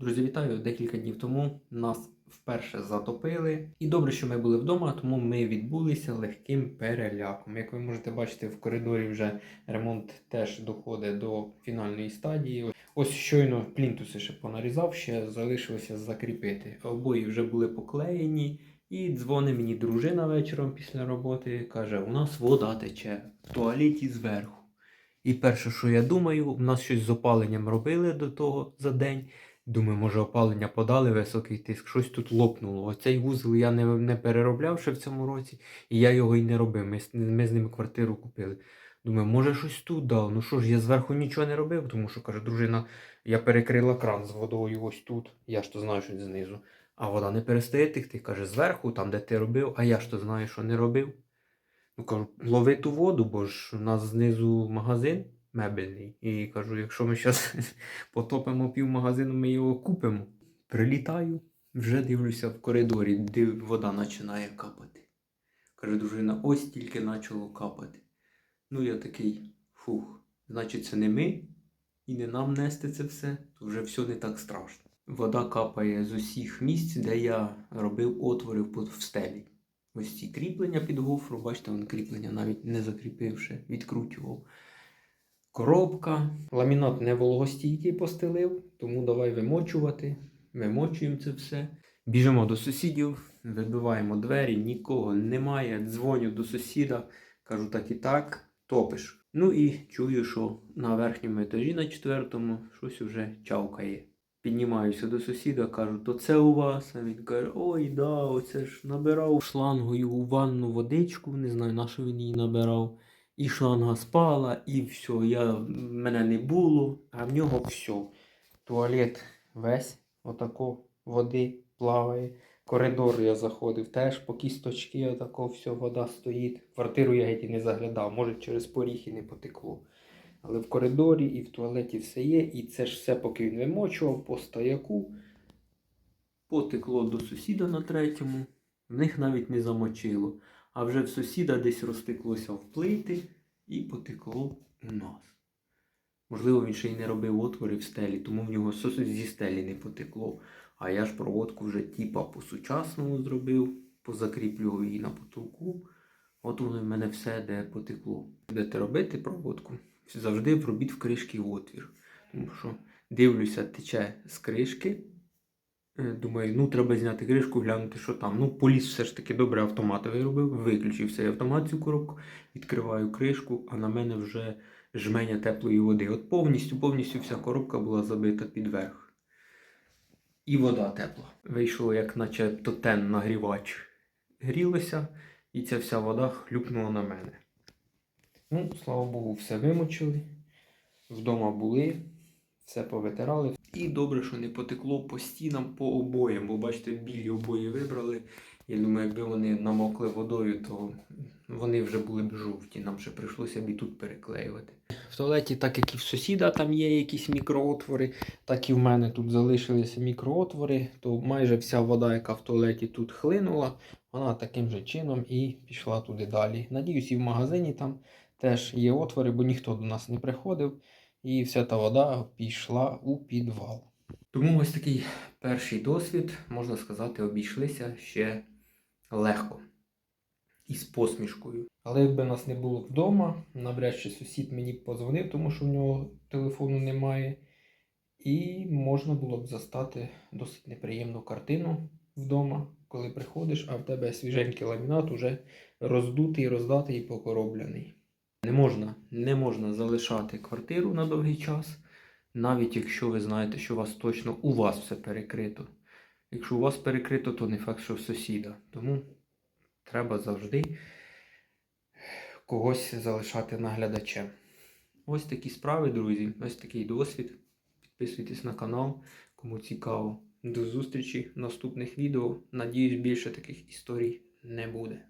Друзі, вітаю! Декілька днів тому нас вперше затопили. І добре, що ми були вдома, тому ми відбулися легким переляком. Як ви можете бачити, в коридорі вже ремонт теж доходить до фінальної стадії. Ось щойно плінтуси ще понарізав, ще залишилося закріпити. Обої вже були поклеєні. І дзвонить мені дружина вечором після роботи. каже: у нас вода тече в туалеті зверху. І перше, що я думаю, у нас щось з опаленням робили до того за день. Думаю, може опалення подали високий тиск, щось тут лопнуло. Оцей вузол я не, не переробляв ще в цьому році, і я його і не робив. Ми, ми з ними квартиру купили. Думаю, може щось тут дав. Ну що ж, я зверху нічого не робив, тому що каже, дружина, я перекрила кран з водою ось тут. Я ж то знаю, що знизу. А вода не перестає текти. Каже, зверху, там, де ти робив, а я ж то знаю, що не робив. Ну кажу, лови ту воду, бо ж у нас знизу магазин мебельний. І кажу, якщо ми зараз потопимо пів магазину, ми його купимо. Прилітаю, вже дивлюся в коридорі, де вода починає капати. Каже, дружина, ось тільки почало капати. Ну я такий, фух, значить, це не ми і не нам нести це все, то вже все не так страшно. Вода капає з усіх місць, де я робив отвори в стелі. Ось ці кріплення під гофру, бачите, вон кріплення навіть не закріпивши, відкручував. Коробка. Ламінат не вологостійкий постелив, тому давай вимочувати. Вимочуємо це все. Біжимо до сусідів, вибиваємо двері, нікого немає. Дзвоню до сусіда, кажу так і так, топиш. Ну і чую, що на верхньому етажі, на четвертому, щось вже чавкає. Піднімаюся до сусіда, кажу, то це у вас. А він каже, ой, да, оце ж набирав шлангою у ванну водичку, не знаю, на що він її набирав. І шланга спала, і все. Я, мене не було, а в нього все. Туалет весь, отако води плаває. Коридор я заходив теж по кісточки, отако все, вода стоїть. Квартиру я геть і не заглядав, може через поріг і не потекло. Але в коридорі і в туалеті все є, і це ж все, поки він вимочував, по стояку. Потекло до сусіда на третьому, в них навіть не замочило. А вже в сусіда десь розтеклося в плити і потекло у нас. Можливо, він ще й не робив отвори в стелі, тому в нього зі стелі не потекло. А я ж проводку вже типа по-сучасному зробив, позакріплював її на потолку. От воно в мене все де потекло. Будете робити проводку, завжди вробіть в кришки отвір. Тому що дивлюся, тече з кришки. Е, Думаю, ну треба зняти кришку, глянути, що там. Ну, поліз все ж таки добре автоматовий робив, виключив цей автомат цю коробку, відкриваю кришку, а на мене вже жменя теплої води. От повністю, повністю вся коробка була забита під верх. І вода тепла. Вийшло, як наче тотен нагрівач. Грілося, і ця вся вода хлюпнула на мене. Ну, слава Богу, все вимочили. Вдома були, все повитирали. І добре, що не потекло по стінам, по обоям, бо бачите, білі обої вибрали. Я думаю, якби вони намокли водою, то вони вже були б жовті. Нам ще прийшлося б і тут переклеювати. В туалеті, так як і в сусіда там є якісь мікроотвори, так і в мене тут залишилися мікроотвори, то майже вся вода, яка в туалеті тут хлинула, вона таким же чином і пішла туди далі. Надіюсь, і в магазині там теж є отвори, бо ніхто до нас не приходив. І вся та вода пішла у підвал. Тому ось такий перший досвід, можна сказати, обійшлися ще легко і з посмішкою. Але якби нас не було вдома, навряд чи сусід мені подзвонив, тому що в нього телефону немає. І можна було б застати досить неприємну картину вдома, коли приходиш, а в тебе свіженький ламінат уже роздутий, роздатий і покороблений. Не можна, не можна залишати квартиру на довгий час, навіть якщо ви знаєте, що у вас точно у вас все перекрито. Якщо у вас перекрито, то не факт, що сусіда. Тому треба завжди когось залишати наглядачем. Ось такі справи, друзі. Ось такий досвід. Підписуйтесь на канал, кому цікаво. До зустрічі в наступних відео. Надіюсь, більше таких історій не буде.